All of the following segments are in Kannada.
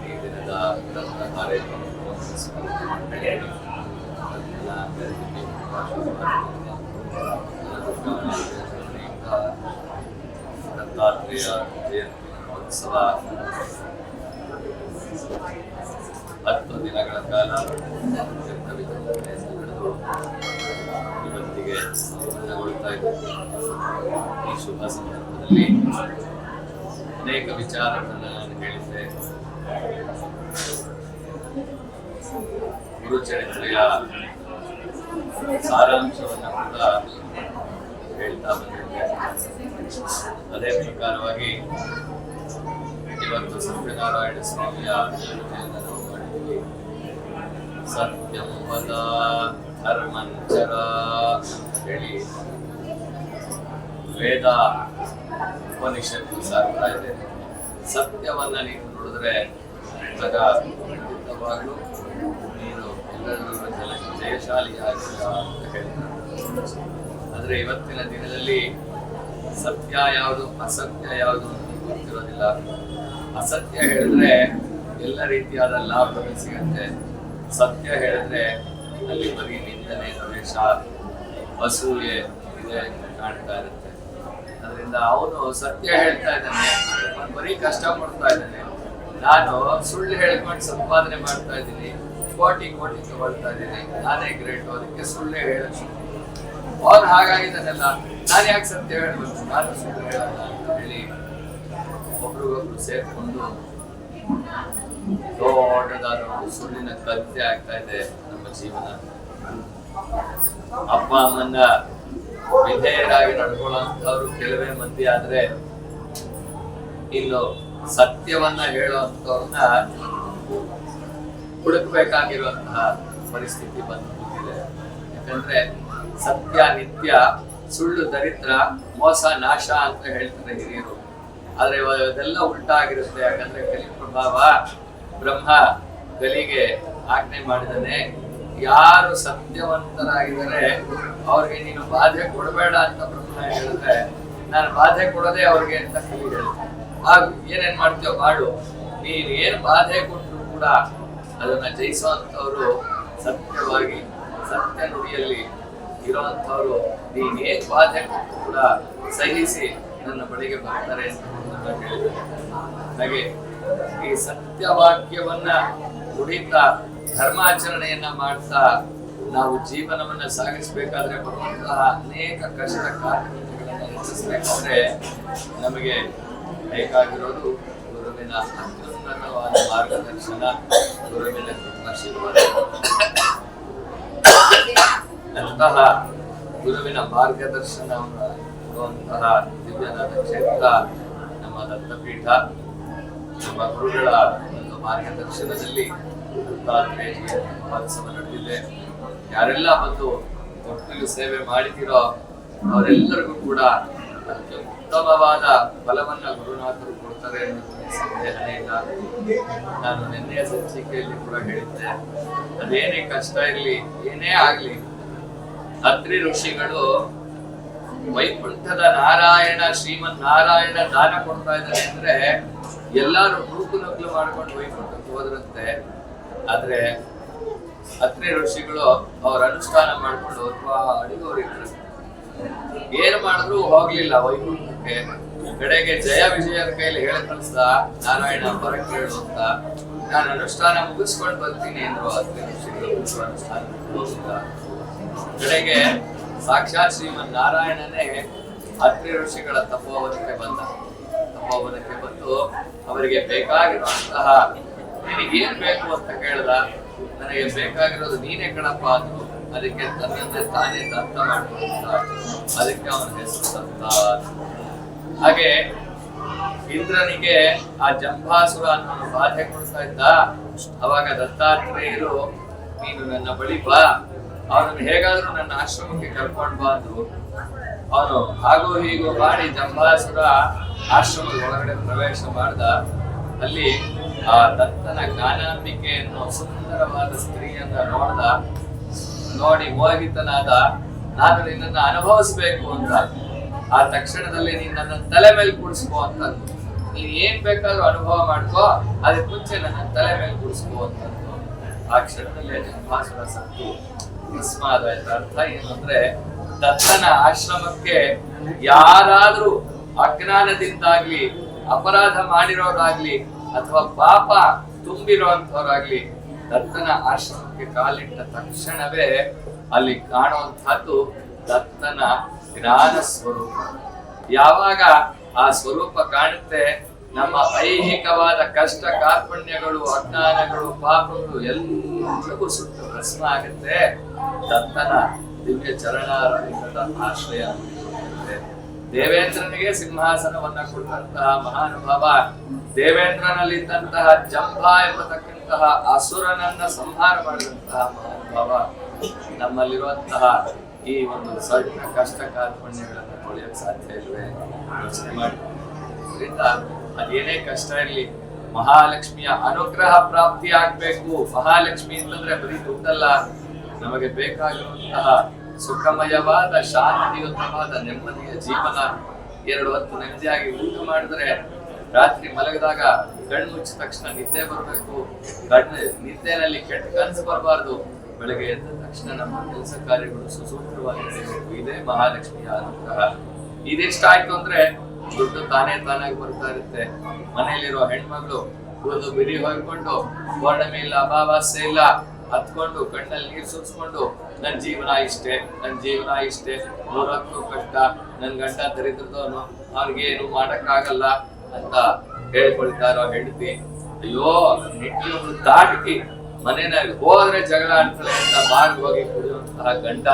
ಈ ದಿನದ ಗ್ರಂಥ ಕಾರ್ಯಕ್ರಮವನ್ನು ದತ್ತಾತ್ರೇಯ ಜಯಂತಿ ಮಹೋತ್ಸವ ಹತ್ತು ದಿನಗಳ ಕಾಲ ಇವತ್ತಿಗೆ ಈ ಶುಭ ಸಂದರ್ಭದಲ್ಲಿ ಅನೇಕ ವಿಚಾರಗಳನ್ನು ನಾನು ಹೇಳಿದ್ದೆ. ಗುರುಚರಿತ್ರೆಯ ಸಾರಾಂಶವನ್ನು ಕೂಡ ಹೇಳ್ತಾ ಬಂದಿದ್ದೆ. ಅದೇ ಪ್ರಕಾರವಾಗಿ ಇವತ್ತು ಸತ್ಯನಾರಾಯಣ ಸ್ವಾಮಿಯ ಜಯಂತಿಯನ್ನು ನಾವು ಧರ್ಮಂಚರ ಹೇಳಿ ವೇದ ಉಪನಿಷತ್ತು ಸಾರ್ತಾ ಇದೆ ಸತ್ಯವನ್ನ ನೀವು ನೋಡಿದ್ರೆ ಆಗ ಖಂಡಿತವಾಗ್ಲೂ ನೀನು ಎಲ್ಲರಿಗೂ ಜಯ- ಜಯಶಾಲಿಯಾಗಿಲ್ಲ ಅಂತ ಹೇಳ್ತಾರೆ. ಆದ್ರೆ ಇವತ್ತಿನ ದಿನದಲ್ಲಿ ಸತ್ಯ ಯಾವುದು, ಅಸತ್ಯ ಯಾವುದು ಗೊತ್ತಿರೋದಿಲ್ಲ. ಅಸತ್ಯ ಹೇಳಿದ್ರೆ ಎಲ್ಲ ರೀತಿಯಾದ ಲಾಭಗಳು ಸಿಗತ್ತೆ. ಸತ್ಯ ಹೇಳಿದ್ರೆ ಅಲ್ಲಿ ಬರೀ ನಿಂದನೆ, ದ್ವೇಷ, ಅಸೂಯೆ ಇದೆ ಕಾಣ್ತಾ ಇರುತ್ತೆ. ಅದರಿಂದ ಅವನು ಸತ್ಯ ಹೇಳ್ತಾ ಇದ್ದಾನೆ. ಅವ್ನು ಬರೀ ಕಷ್ಟ ಪಡ್ತಾ ಇದ್ದಾನೆ. ನಾನು ಸುಳ್ಳು ಹೇಳ್ಕೊಂಡು ಸಂಪಾದನೆ ಮಾಡ್ತಾ ಇದ್ದೀನಿ. ಕೋಟಿ ಕೋಟಿ ತಗೊಳ್ತಾ ಇದ್ದೀನಿ. ನಾನೇ ಗ್ರೇಟ್ ಅದಕ್ಕೆ ಸುಳ್ಳೇ ಹೇಳೋದು. ಅವನು ಹಾಗಾಗಿದ್ದಾನಲ್ಲ ನಾನು ಯಾಕೆ ಸತ್ಯ ಹೇಳ್ಬೇಕು? ನಾನು ಸುಳ್ಳು ಹೇಳಲ್ಲ ಅಂತ ಹೇಳಿ ಒಬ್ರಿಗೊಬ್ರು ಸೇರ್ಕೊಂಡು ದೊಡ್ಡದಾದ ಸುಳ್ಳಿನ ಕತ್ತೆ ಆಗ್ತಾ ಇದೆ ನಮ್ಮ ಜೀವನ. ಅಪ್ಪ, ಅಮ್ಮನ್ನ ವಿಧೇಯರಾಗಿ ನಡ್ಕೊಳ್ಳುವಂತವ್ರು ಕೆಲವೇ ಮಂದಿ ಆದ್ರೆ ಇನ್ನು ಸತ್ಯವನ್ನ ಹೇಳುವಂತವ್ರನ್ನ ಹುಡುಕ್ಬೇಕಾಗಿರುವಂತಹ ಪರಿಸ್ಥಿತಿ ಬಂದು ಯಾಕಂದ್ರೆ ಸತ್ಯ, ನಿತ್ಯ, ಸುಳ್ಳು, ದರಿದ್ರ, ಮೋಸ, ನಾಶ ಅಂತ ಹೇಳ್ತಾರೆ ಹಿರಿಯರು. ಆದ್ರೆ ಅದೆಲ್ಲ ಉಲ್ಟಾ ಆಗಿರುತ್ತೆ ಯಾಕಂದ್ರೆ ಕಲಿ ಪ್ರಭಾವ ಬ್ರಹ್ಮ ಕಲಿಗೆ ಆಜ್ಞೆ ಮಾಡಿದಾನೆ ಯಾರು ಸತ್ಯವಂತರಾಗಿದ್ದಾರೆ, ಅವ್ರಿಗೆ ನೀನು ಬಾಧೆ ಕೊಡಬೇಡ ಅಂತ ಬ್ರಹ್ಮ ಹೇಳಿದ್ರೆ, ನಾನು ಬಾಧೆ ಕೊಡೋದೇ ಅವ್ರಿಗೆ ಅಂತ ಹೇಳಿದೆ ಹಾಗು ಏನೇನ್ ಮಾಡ್ತೀಯೋ ಮಾಡು. ನೀನು ಏನ್ ಬಾಧೆ ಕೊಟ್ಟರು ಕೂಡ ಅದನ್ನ ಜಯಿಸುವಂತವ್ರು ಸತ್ಯವಾಗಿ, ಸತ್ಯ ನುಡಿಯಲ್ಲಿ ಇರುವಂತವ್ರು ನೀನ್ ಏನ್ ಬಾಧೆ ಕೊಟ್ಟರು ಕೂಡ ಸಹಿಸಿ ನನ್ನ ಬಳಿಗೆ ಬರ್ತಾರೆ ಅಂತ ಹೇಳಿದ್ದಾರೆ ಹಾಗೆ ಈ ಸತ್ಯವಾಕ್ಯವನ್ನ ನುಡಿತಾ ಧರ್ಮಾಚರಣೆಯನ್ನ ಮಾಡ್ತಾ ನಾವು ಜೀವನವನ್ನ ಸಾಗಿಸ್ಬೇಕಾದ್ರೆ ಬರುವಂತಹ ಅನೇಕ ಕಷ್ಟ ಕಾರ್ಯಗಳನ್ನು ಎದುರಿಸಬೇಕಾದ್ರೆ ನಮಗೆ ಬೇಕಾಗಿರೋದು ಗುರುವಿನ ಅತ್ಯುನ್ನತವಾದ ಮಾರ್ಗದರ್ಶನ, ಗುರುವಿನ ಆಶೀರ್ವಾದ ಅಂತಹ ಗುರುವಿನ ಮಾರ್ಗದರ್ಶನವನ್ನು ಕೊಡುವಂತಹ ದಿವ್ಯನಾದ ಕ್ಷೇತ್ರ ನಮ್ಮ ದತ್ತಪೀಠ, ನಮ್ಮ ಗುರುಗಳ ಒಂದು ಮಾರ್ಗದರ್ಶನದಲ್ಲಿ ನಡೆದಿದೆ ಯಾರೆಲ್ಲ ಬಂದು ಒಟ್ಟಿಗೆ ಸೇವೆ ಮಾಡಿದಿರೋ ಅವರೆಲ್ಲರಿಗೂ ಕೂಡ ಉತ್ತಮವಾದ ಫಲವನ್ನ ಗುರುನಾಥರು ಕೊಡ್ತಾರೆ ಸಂದೇಹನೇ ಇಲ್ಲ ನಾನು ನಿನ್ನೆಯ ಸಂಚಿಕೆಯಲ್ಲಿ ಕೂಡ ಹೇಳಿದ್ದೆ. ಅದೇನೇ ಕಷ್ಟ ಇರಲಿ, ಏನೇ ಆಗ್ಲಿ ಅತ್ರಿ ಋಷಿಗಳು ವೈಕುಂಠದ ನಾರಾಯಣ ಶ್ರೀಮನ್ ನಾರಾಯಣ ದಾನ ಕೊಡ್ತಾ ಇದ್ದಾರೆ ಅಂದ್ರೆ ಎಲ್ಲಾರು ನೂಕು ನಗ್ಲು ಮಾಡ್ಕೊಂಡು ವೈಕುಂಠಕ್ಕೆ ಹೋದ್ರಂತೆ. ಆದ್ರೆ ಅತ್ರಿ ಋಷಿಗಳು ಅವ್ರ ಅನುಷ್ಠಾನ ಮಾಡ್ಕೊಂಡು ಅಥವಾ ಇದ್ರು. ಏನ್ ಮಾಡಿದ್ರು ಹೋಗ್ಲಿಲ್ಲ ವೈಕುಂಠಕ್ಕೆ. ಕಡೆಗೆ ಜಯ ವಿಜಯರ ಕೈಲಿ ಹೇಳ ಕಳಿಸ್ದ, ನಾರಾಯಣ ಬರಕ್ ಹೇಳು ಅಂತ. ನಾನು ಅನುಷ್ಠಾನ ಮುಗಿಸ್ಕೊಂಡು ಬರ್ತೀನಿ ಅಂದ್ರು ಅತ್ರಿ ಋಷಿಗಳು ಅನುಷ್ಠಾನ. ಕಡೆಗೆ ಸಾಕ್ಷಾತ್ ಶ್ರೀಮನ್ ನಾರಾಯಣನೇ ಅತ್ರಿ ಋಷಿಗಳ ತಪೋವನಕ್ಕೆ ಬಂದ. ತಪೋವನಕ್ಕೆ ಬಂದು ಅವರಿಗೆ ಬೇಕಾಗಿರುವಂತಹ ನಿನಗೇನ್ ಬೇಕು ಅಂತ ಕೇಳ್ದ, ನನಗೆ ಬೇಕಾಗಿರೋದು ನೀನೇ ಕಣಪ್ಪ, ಅದು ಅದಕ್ಕೆ ತನ್ನಂತೆ ತಾನೇ ದತ್ತ ಮಾಡ್ಕೊಂಡ ಅದಕ್ಕೆ ಅವನ ಹೆಸರು ದತ್ತ ಹಾಗೆ ಇಂದ್ರನಿಗೆ ಆ ಜಂಭಾಸುರ ಅನ್ನೋ ಬಾಧೆ ಕೊಡ್ತಾ ಇದ್ದ. ಅವಾಗ ದತ್ತಾತ್ರೇಯರು, ನೀನು ನನ್ನ ಬಳಿ ಬಾ. ಅವನನ್ನು ಹೇಗಾದ್ರೂ ನನ್ನ ಆಶ್ರಮಕ್ಕೆ ಕರ್ಕೊಂಡ್ ಬಾ ಅಂದ್ರು. ಅವನು ಹಾಗೂ ಹೀಗೂ ಮಾಡಿ ಜಂಬಾಸುರ ಆಶ್ರಮದ ಒಳಗಡೆ ಪ್ರವೇಶ ಮಾಡ್ದ. ಅಲ್ಲಿ, ಆ, ದತ್ತನ ಜ್ಞಾನಾಂಬಿಕೆ ಅನ್ನೋ ಸುಂದರವಾದ ಸ್ತ್ರೀಯನ್ನ ನೋಡ್ದ, ನೋಡಿ ಮೋಹಿತನಾದ, ನಾನು ನಿನ್ನನ್ನು ಅನುಭವಿಸ್ಬೇಕು ಅಂತ. ಆ ತಕ್ಷಣದಲ್ಲಿ ನೀನ್ ತಲೆ ಮೇಲೆ ಕೂಡಿಸ್ಕೋ ಅಂತ. ನೀನ್ ಏನ್ ಬೇಕಾದ್ರೂ ಅನುಭವ ಮಾಡ್ಕೋ ಅದಕ್ಕೆ ಮುಂಚೆ ನನ್ನ ತಲೆ ಮೇಲೆ ಕೂಡಿಸ್ಕೋ ಅಂತ. ಆ ಕ್ಷಣದಲ್ಲಿ ಜನ್ಮಾಸುರ ಸತ್ತು. ಭಸ್ಮಾದ ಅರ್ಥ ಏನು ಅಂದ್ರೆ ದತ್ತನ ಆಶ್ರಮಕ್ಕೆ ಯಾರಾದ್ರೂ ಅಜ್ಞಾನದಿಂದಾಗ್ಲಿ ಅಪರಾಧ ಮಾಡಿರೋರಾಗ್ಲಿ ಅಥವಾ ಪಾಪ ತುಂಬಿರುವಂತವರಾಗ್ಲಿ ದತ್ತನ ಆಶ್ರಮಕ್ಕೆ ಕಾಲಿಟ್ಟ ತಕ್ಷಣವೇ ಅಲ್ಲಿ ಕಾಣುವಂತಹದ್ದು ದತ್ತನ ಜ್ಞಾನ ಸ್ವರೂಪ. ಯಾವಾಗ ಆ ಸ್ವರೂಪ ಕಾಣುತ್ತೆ? ನಮ್ಮ ಐಹಿಕವಾದ ಕಷ್ಟ ಕಾರ್ಪಣ್ಯಗಳು, ಅಜ್ಞಾನಗಳು, ಪಾಪಗಳು ಎಲ್ಲವೂ ಸುತ್ತ ಪ್ರಶ್ನ ಆಗುತ್ತೆ. ದತ್ತನ ದಿವ್ಯ ಚರಣಾರವಿಂದದ ಆಶ್ರಯ ದೇವೇಂದ್ರನಿಗೆ ಸಿಂಹಾಸನವನ್ನ ಕೊಟ್ಟಂತಹ ಮಹಾನುಭಾವ, ದೇವೇಂದ್ರನಲ್ಲಿದ್ದಂತಹ ಜಂಭ ಎಂಬತಕ್ಕಂತಹ ಅಸುರನನ್ನ ಸಂಹಾರ ಮಾಡಿದಂತಹ ಮಹಾನುಭಾವ, ನಮ್ಮಲ್ಲಿರುವಂತಹ ಈ ಒಂದು ಸಣ್ಣ ಕಷ್ಟ ಕಾರ್ಪಣ್ಯಗಳನ್ನು ತೊಳೆಯಕ್ ಸಾಧ್ಯ ಇಲ್ವೇ ಯೋಚನೆ ಮಾಡಿ. ಅದರಿಂದ ಅದೇನೇ ಕಷ್ಟ ಇರಲಿ, ಮಹಾಲಕ್ಷ್ಮಿಯ ಅನುಗ್ರಹ ಪ್ರಾಪ್ತಿ ಆಗ್ಬೇಕು. ಮಹಾಲಕ್ಷ್ಮಿ ಅಂತಂದ್ರೆ ಬರೀ ದುಡ್ಡಲ್ಲ. ನಮಗೆ ಬೇಕಾಗಿರುವಂತಹ ಸುಖಮಯವಾದ, ಶಾಂತಿಯುತವಾದ, ನೆಮ್ಮದಿಯ ಜೀವನ ಎರಡು ಹೊತ್ತು ನೆಮ್ಮದಿಯಾಗಿ ಊಟ ಮಾಡಿದ್ರೆ ರಾತ್ರಿ ಮಲಗಿದಾಗ ಕಣ್ಣು ಮುಚ್ಚಿದ ತಕ್ಷಣ ನಿದ್ದೆ ಬರಬೇಕು. ಕಣ್ಣು ನಿದ್ದೆನಲ್ಲಿ ಕೆಟ್ಟ ಕನಸು ಬರಬಾರ್ದು. ಬೆಳಗ್ಗೆ ಎದ್ದ ತಕ್ಷಣ ನಮ್ಮ ಕೆಲಸ ಕಾರ್ಯಗಳು ಸುಸೂತ್ರವಾಗಿ ನಡೆಯಬೇಕು ಇದೇ ಮಹಾಲಕ್ಷ್ಮಿಯ ಅನುಗ್ರಹ. ಇದೆಷ್ಟಾಯ್ತು ಅಂದ್ರೆ ದುಡ್ಡು ತಾನೇ ತಾನಾಗಿ ಬರ್ತಾ ಇರುತ್ತೆ. ಮನೆಯಲ್ಲಿರೋ ಹೆಣ್ಮಗಳು ಒಂದು ಬಿರಿ ಹೊಯ್ಕೊಂಡು ಪೌರ್ಣಮಿ ಇಲ್ಲ ಅಮಾವಾಸ್ಯೆ ಇಲ್ಲ. ಹತ್ಕೊಂಡು, ಕಣ್ಣಲ್ಲಿ ನೀರು ಸುರಿಸ್ಕೊಂಡು, ನನ್ ಜೀವನ ಇಷ್ಟೇ, ನನ್ ಜೀವನ ಇಷ್ಟೇ, ಮೂರಕ್ಕೂ ಕಷ್ಟ, ನನ್ ಗಂಡ ದರಿದ್ರದವನು ಅವ್ರಿಗೇನು ಮಾಡಕ್ಕಾಗಲ್ಲ ಅಂತ ಹೇಳ್ಕೊಳ್ತಾರೋ ಹೆಂಡತಿ. ಅಯ್ಯೋ ಹೆಂಡತಿ ದಾಟಿ ಮನೆಯಲ್ಲಿ ಹೋದ್ರೆ ಜಗಳ ಆಡ್ತಾಳೆ ಅಂತ ಬಾರ್ ಹೋಗಿ ಕುಡಿಯುವಂತಹ ಗಂಡ.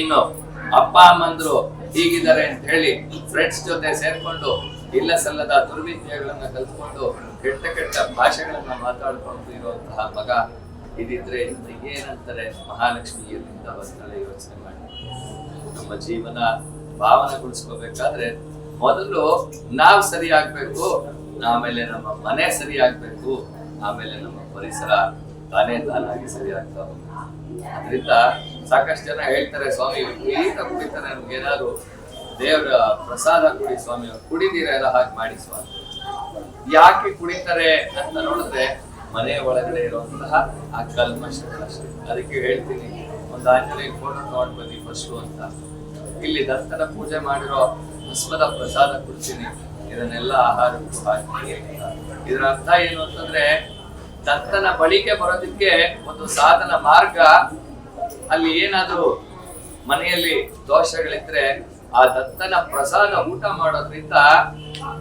ಇನ್ನು ಅಪ್ಪ, ಅಮ್ಮಂದ್ರು ಹೀಗಿದ್ದಾರೆ ಅಂತ ಹೇಳಿ ಫ್ರೆಂಡ್ಸ್ ಜೊತೆ ಸೇರ್ಕೊಂಡು, ಇಲ್ಲ ಸಲ್ಲದ ದುರ್ವಿದ್ಯೆಗಳನ್ನ ಕಲ್ತ್ಕೊಂಡು ಕೆಟ್ಟ ಕೆಟ್ಟ ಭಾಷೆಗಳನ್ನ ಮಾತಾಡ್ಕೊಂಡು ಇರುವಂತಹ ಮಗ. ಇದಿದ್ರೆ ಏನಂತಾರೆ ಮಹಾಲಕ್ಷ್ಮಿ ಎಲ್ಲಿಂದ ಬರ್ತಾಳೆ ಯೋಚನೆ ಮಾಡಿ. ನಮ್ಮ ಜೀವನ ಭಾವನೆಗೊಳಿಸ್ಕೋಬೇಕಾದ್ರೆ ಮೊದಲು ನಾವು ಸರಿ ಆಗ್ಬೇಕು ಆಮೇಲೆ ನಮ್ಮ ಮನೆ ಸರಿ ಆಗ್ಬೇಕು ಆಮೇಲೆ ನಮ್ಮ ಪರಿಸರ ತಾನೇ ತಾನಾಗಿ ಸರಿ ಆಗ್ತಾ ಅದರಿಂದ ಸಾಕಷ್ಟು ಜನ ಹೇಳ್ತಾರೆ, ಸ್ವಾಮಿ ಪ್ರೀತ ಕುಡಿತಾರೆ, ನಮ್ಗೆ ಏನಾದ್ರು ದೇವರ ಪ್ರಸಾದ ಕುಡಿ ಸ್ವಾಮಿ, ಅವ್ರು ಕುಡಿದೀರ ಎಲ್ಲ ಹಾಗೆ ಮಾಡಿ ಸ್ವಾಮಿ. ಯಾಕೆ ಕುಡಿತಾರೆ ಅಂತ ನೋಡಿದ್ರೆ ಮನೆ ಒಳಗಡೆ ಇರುವಂತಹ ಆ ಕಲ್ಮಶ ಅದಕ್ಕೆ ಹೇಳ್ತೀನಿ, ಒಂದು ಆಂಜನೇಯ ಫೋಟೋ ನೋಡಿ ಬನ್ನಿ ಫಸ್ಟು ಅಂತ. ಇಲ್ಲಿ ದತ್ತನ ಪೂಜೆ ಮಾಡಿರೋ ಭಸ್ಮದ ಪ್ರಸಾದ ಕೊಡ್ತೀನಿ. ಇದನ್ನೆಲ್ಲ ಆಹಾರಕ್ಕೂ ಹಾಕಿ. ಇದರ ಅರ್ಥ ಏನು ಅಂತಂದ್ರೆ, ದತ್ತನ ಬಳಿಕೆ ಬರೋದಕ್ಕೆ ಒಂದು ಸಾಧನ ಮಾರ್ಗ, ಅಲ್ಲಿ ಏನಾದ್ರೂ ಮನೆಯಲ್ಲಿ ದೋಷಗಳಿದ್ರೆ ಆ ದತ್ತನ ಪ್ರಸಾದ ಊಟ ಮಾಡೋದ್ರಿಂದ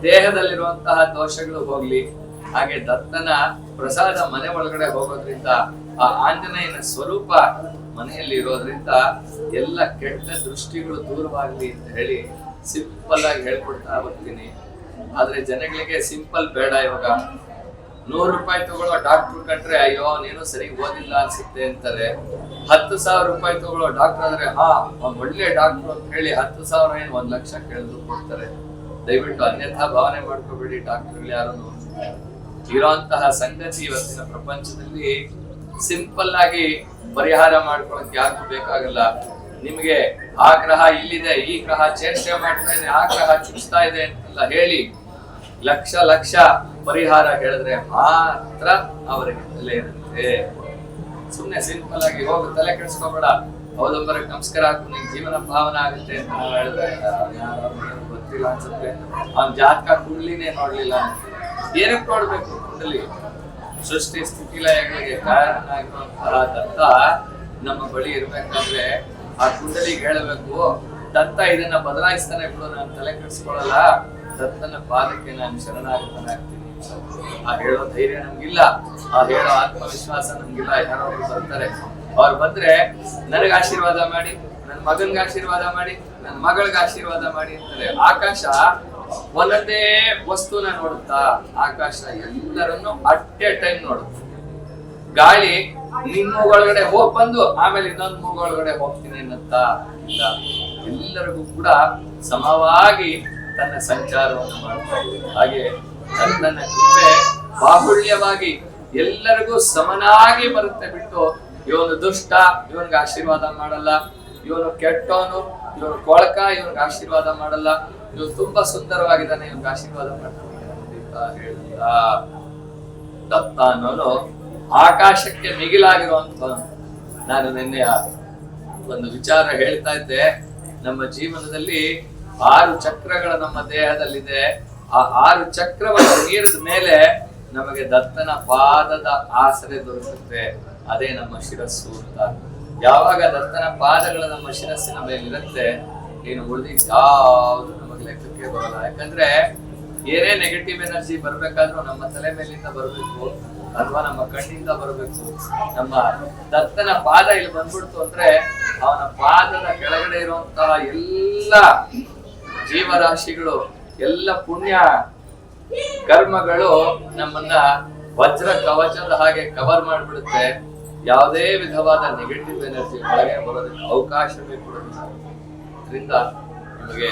ದೇಹದಲ್ಲಿರುವಂತಹ ದೋಷಗಳು ಹೋಗ್ಲಿ. ಹಾಗೆ ದತ್ತನ ಪ್ರಸಾದ ಮನೆ ಒಳಗಡೆ ಹೋಗೋದ್ರಿಂದ ಆ ಆಂಜನೇಯನ ಸ್ವರೂಪ ಮನೆಯಲ್ಲಿ ಇರೋದ್ರಿಂದ ಎಲ್ಲ ಕೆಟ್ಟ ದೃಷ್ಟಿಗಳು ದೂರವಾಗ್ಲಿ ಅಂತ ಹೇಳಿ ಸಿಂಪಲ್ ಆಗಿ ಹೇಳ್ಕೊಡ್ತಾ ಬರ್ತೀನಿ ಆದ್ರೆ ಜನಗಳಿಗೆ ಸಿಂಪಲ್ ಬೇಡ ಇವಾಗ. ನೂರು ರೂಪಾಯಿ ತಗೊಳ್ಳೋ ಡಾಕ್ಟರ್ ಕಟ್ರೆ ಅಯ್ಯೋ, ನೀನು ಸರಿ ಓದಿಲ್ಲ ಅನ್ಸುತ್ತೆ ಅಂತಾರೆ. ಹತ್ತು ಸಾವಿರ ರೂಪಾಯಿ ತಗೊಳ್ಳೋ ಡಾಕ್ಟರ್ ಆದ್ರೆ, ಹಾ ಒಳ್ಳೆ ಡಾಕ್ಟರ್ ಅಂತ ಹೇಳಿ ಹತ್ತು ಸಾವಿರ ಏನು ಒಂದ್ ಲಕ್ಷ ಕೇಳಿದ್ರು ಕೊಡ್ತಾರೆ. ದಯವಿಟ್ಟು ಅನ್ಯಥಾ ಭಾವನೆ ಮಾಡ್ಕೋಬೇಡಿ ಡಾಕ್ಟರ್ ಯಾರನ್ನು. ಇರೋಂತಹ ಸಂಗತಿ ಇವತ್ತಿನ ಪ್ರಪಂಚದಲ್ಲಿ ಸಿಂಪಲ್ ಆಗಿ ಪರಿಹಾರ ಮಾಡ್ಕೊಳಕ್ ಯಾರಿಗೂ ಬೇಕಾಗಲ್ಲ. ನಿಮ್ಗೆ ಆ ಗ್ರಹ ಇಲ್ಲಿದೆ, ಈ ಗ್ರಹ ಚೇಷ್ಟೆ ಮಾಡ್ತಾ ಇದೆ, ಆ ಗ್ರಹ ಚುಚ್ತಾ ಇದೆ ಅಂತೆಲ್ಲ ಹೇಳಿ ಲಕ್ಷ ಲಕ್ಷ ಪರಿಹಾರ ಹೇಳಿದ್ರೆ ಮಾತ್ರ ಅವರಿಗೆ ತಲೆ ಇರುತ್ತೆ. ಸುಮ್ನೆ ಸಿಂಪಲ್ ಆಗಿ ಹೋಗಿ, ತಲೆ ಕೆಡಿಸ್ಕೋಬೇಡ. ಹೌದೊಬ್ಬರಿಗೆ ನಮಸ್ಕಾರ ಹಾಕು ನಿನ್ ಜೀವನ ಭಾವನೆ ಆಗುತ್ತೆ ಅಂತ ನಾವು ಹೇಳಿದ್ರೆ ಗೊತ್ತಿಲ್ಲ ಅನ್ಸುತ್ತೆ. ಅವ್ನ್ ಜಾತಕ ಕೂಡ್ಲಿನೇ ನೋಡ್ಲಿಲ್ಲ ಏನಕ್ಕೆ ನೋಡ್ಬೇಕು ಕುಂಡಲಿ ಸೃಷ್ಟಿ ಸ್ಥಿತಿ ಲಯಗಳಿಗೆ ಕಾರಣನಾಗಿರುವಂತಹ ದತ್ತ ನಮ್ಮ ಬಳಿ ಇರ್ಬೇಕಾದ್ರೆ ಆ ಕುಂಡಲಿಗೆ ಹೇಳಬೇಕು, ದತ್ತ ಇದನ್ನ ಬದಲಾಯಿಸ್ತಾನೆ ಬಿಡು, ನಾನು ತಲೆ ಕೆಡಿಸ್ಕೊಳ್ಳಲ್ಲ. ದತ್ತನ ಪಾದಕ್ಕೆ ನಾನು ಶರಣಾಗತನಾಗ್ತೀನಿ. ಆ ಹೇಳೋ ಧೈರ್ಯ ನಮ್ಗಿಲ್ಲ, ಆ ಹೇಳೋ ಆತ್ಮವಿಶ್ವಾಸ ನಮ್ಗಿಲ್ಲ ಯಾರೋ ಬರ್ತಾರೆ. ಅವ್ರು ಬಂದ್ರೆ, ನನಗೆ ಆಶೀರ್ವಾದ ಮಾಡಿ ನನ್ನ ಮಗನ್ಗೆ ಆಶೀರ್ವಾದ ಮಾಡಿ ನನ್ನ ಮಗಳಿಗೆ ಆಶೀರ್ವಾದ ಮಾಡಿ ಅಂತಾರೆ. ಆಕಾಶ ಒಂದೊಂದೇ ವಸ್ತುನ ನೋಡುತ್ತಾ ಆಕಾಶ, ಎಲ್ಲರನ್ನು ಅಟ್ ಎ ಟೈಮ್ ನೋಡುತ್ತೆ. ಗಾಳಿ ನಿನ್ ಮೂಗೊಳಗಡೆ ಹೋಗ್ ಬಂದು ಆಮೇಲೆ ಇನ್ನೊಂದ್ ಮೂಗೊಳಗಡೆ ಹೋಗ್ತೀನಿ ಅನ್ನತ್ತ ಎಲ್ಲರಿಗೂ ಕೂಡ ಸಮವಾಗಿ ತನ್ನ ಸಂಚಾರವನ್ನು ಮಾಡುತ್ತೆ ಹಾಗೆ ಬಾಹುಳ್ಯವಾಗಿ ಎಲ್ಲರಿಗೂ ಸಮನಾಗಿ ಬರುತ್ತೆ ಬಿಟ್ಟು ಇವನು ದುಷ್ಟ, ಇವನ್ಗೆ ಆಶೀರ್ವಾದ ಮಾಡಲ್ಲ. ಇವನು ಕೆಟ್ಟವನು, ಇವನು ಕೊಳಕ, ಇವನ್ಗೆ ಆಶೀರ್ವಾದ ಮಾಡಲ್ಲ. ಇವನು ತುಂಬಾ ಸುಂದರವಾಗಿದ್ದಾನೆ, ಇವನ್ಗೆ ಆಶೀರ್ವಾದ ಮಾಡ್ತಾನೆ ದತ್ತ ಅನ್ನೋನು ಆಕಾಶಕ್ಕೆ ಮಿಗಿಲಾಗಿರುವಂತ ನಾನು ನಿನ್ನೆ ಒಂದು ವಿಚಾರ ಹೇಳ್ತಾ ಇದ್ದೆ. ನಮ್ಮ ಜೀವನದಲ್ಲಿ ಆರು ಚಕ್ರಗಳ ನಮ್ಮ ದೇಹದಲ್ಲಿದೆ. ಆ ಆರು ಚಕ್ರವನ್ನು ಮೀರಿದ ಮೇಲೆ ನಮಗೆ ದತ್ತನ ಪಾದದ ಆಸರೆ ದೊರಕುತ್ತೆ. ಅದೇ ನಮ್ಮ ಶಿರಸ್ಸು ಅಂತ. ಯಾವಾಗ ದತ್ತನ ಪಾದಗಳು ನಮ್ಮ ಶಿರಸ್ಸಿನ ಮೇಲೆ ಇರುತ್ತೆ ನೀನು ಉಳಿದಿ ಯಾವುದು ಲೆಕ್ಕಕ್ಕೆ ಯಾಕಂದ್ರೆ ಏನೇ ನೆಗೆಟಿವ್ ಎನರ್ಜಿ ಬರ್ಬೇಕಾದ್ರೂ ನಮ್ಮ ತಲೆ ಮೇಲಿಂದ ಬರಬೇಕು, ಅಥವಾ ನಮ್ಮ ಕಣ್ಣಿಂದ ಬರಬೇಕು. ನಮ್ಮ ದತ್ತನ ಪಾದ ಇಲ್ಲಿ ಬಂದ್ಬಿಡ್ತು ಅಂದ್ರೆ ಅವನ ಪಾದದ ಕೆಳಗಡೆ ಇರುವಂತಹ ಎಲ್ಲ ಜೀವರಾಶಿಗಳು, ಎಲ್ಲ ಪುಣ್ಯ ಕರ್ಮಗಳು ನಮ್ಮನ್ನ ವಜ್ರ ಕವಚದ ಹಾಗೆ ಕವರ್ ಮಾಡ್ಬಿಡುತ್ತೆ. ಯಾವುದೇ ವಿಧವಾದ ನೆಗೆಟಿವ್ ಎನರ್ಜಿ ಒಳಗೆ ಬರೋದಕ್ಕೆ ಅವಕಾಶವೇ ಕೊಡುತ್ತೆ ಅದರಿಂದ ನಿಮಗೆ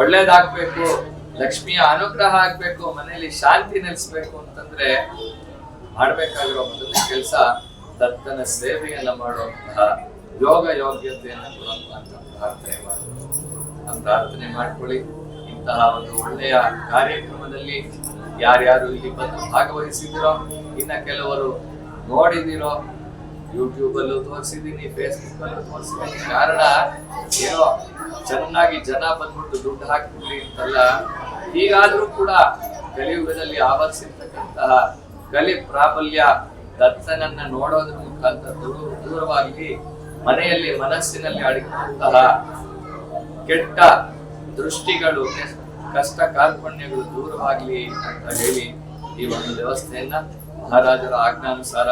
ಒಳ್ಳೇದಾಗ್ಬೇಕು, ಲಕ್ಷ್ಮಿಯ ಅನುಗ್ರಹ ಆಗ್ಬೇಕು, ಮನೆಯಲ್ಲಿ ಶಾಂತಿ ನೆಲೆಸ್ಬೇಕು ಅಂತಂದ್ರೆ ಮಾಡ್ಬೇಕಾಗಿರೋ ಮೊದಲ ಕೆಲಸ ದತ್ತನ ಸೇವೆಯನ್ನ ಮಾಡುವಂತಹ ಯೋಗ ಯೋಗ್ಯತೆಯನ್ನು ಕೊಡುವಂತಹ ಪ್ರಾರ್ಥನೆ ಪ್ರಾರ್ಥನೆ ಮಾಡ್ಕೊಳ್ಳಿ. ಇಂತಹ ಒಂದು ಒಳ್ಳೆಯ ಕಾರ್ಯಕ್ರಮದಲ್ಲಿ ಯಾರ್ಯಾರು ಇಲ್ಲಿ ಬಂದು ಭಾಗವಹಿಸಿದಿರೋ ಇನ್ನ ಕೆಲವರು ನೋಡಿದಿರೋ ಯೂಟ್ಯೂಬ್ ಅಲ್ಲೂ ತೋರಿಸಿದೀನಿ ಫೇಸ್ಬುಕ್ ಅಲ್ಲೂ ತೋರಿಸಿದೀನಿ. ಕಾರಣ ಏನೋ ಚೆನ್ನಾಗಿ ಜನ ಬಂದ್ಬಿಟ್ಟು ದುಡ್ಡು ಹಾಕ್ಬಿಡ್ಲಿ ಅಂತಲ್ಲ. ಈಗಾದ್ರೂ ಕೂಡ ಕಲಿಯುಗದಲ್ಲಿ ಆವರಿಸಿರ್ತಕ್ಕಂತಹ ಕಲಿ ಪ್ರಾಬಲ್ಯ ದತ್ತನನ್ನ ನೋಡೋದ್ರ ಮುಖಾಂತರ ದೂರ, ದೂರವಾಗಿ ಮನೆಯಲ್ಲಿ ಮನಸ್ಸಿನಲ್ಲಿ ಅಡಗಿರುವಂತಹ ಕೆಟ್ಟ ದೃಷ್ಟಿಗಳು, ಕಷ್ಟ ಕಾರ್ಪಣ್ಯಗಳು ದೂರವಾಗಲಿ ಅಂತ ಹೇಳಿ ಈ ಒಂದು ವ್ಯವಸ್ಥೆಯನ್ನ ಮಹಾರಾಜರ ಆಜ್ಞಾನುಸಾರ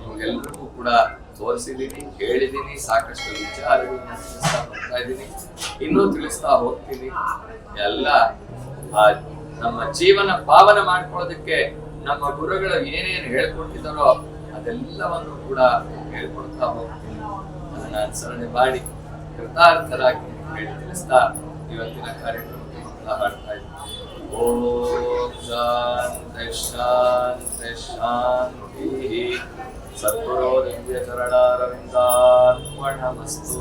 ನಿಮ್ಗೆಲ್ರಿಗೂ ಕೂಡ ತೋರಿಸಿದ್ದೀನಿ ಹೇಳಿದ್ದೀನಿ ಸಾಕಷ್ಟು ವಿಚಾರಗಳನ್ನ ತಿಳಿಸ್ತಾ ಬರ್ತಾ ಇದ್ದೀನಿ. ಇನ್ನೂ ತಿಳಿಸ್ತಾ ಹೋಗ್ತೀನಿ. ಎಲ್ಲ ನಮ್ಮ ಜೀವನ ಪಾವನ ಮಾಡ್ಕೊಳ್ಳೋದಕ್ಕೆ ನಮ್ಮ ಗುರುಗಳು ಏನೇನು ಹೇಳ್ಕೊಟ್ಟಿದ್ದಾರೋ ಅದೆಲ್ಲವನ್ನು ಕೂಡ ಹೇಳ್ಕೊಡ್ತಾ ಹೋಗ್ತೀನಿ. ಅದನ್ನ ಅನುಸರಣೆ ಮಾಡಿ ಕೃತಾರ್ಥರಾಗಿ ಹೇಳಿ ತಿಳಿಸ್ತಾ ಇವತ್ತಿನ ಕಾರ್ಯಕ್ರಮಕ್ಕೆ ಹಾಡ್ತಾ ಇದ್ದೀನಿ. ಓಂ ಶಾಂತ ಶಾಂತಿ ಶಾಂತಿ. சத்குரோரவிந்தசரடாரவிந்தார்ப்பணமஸ்து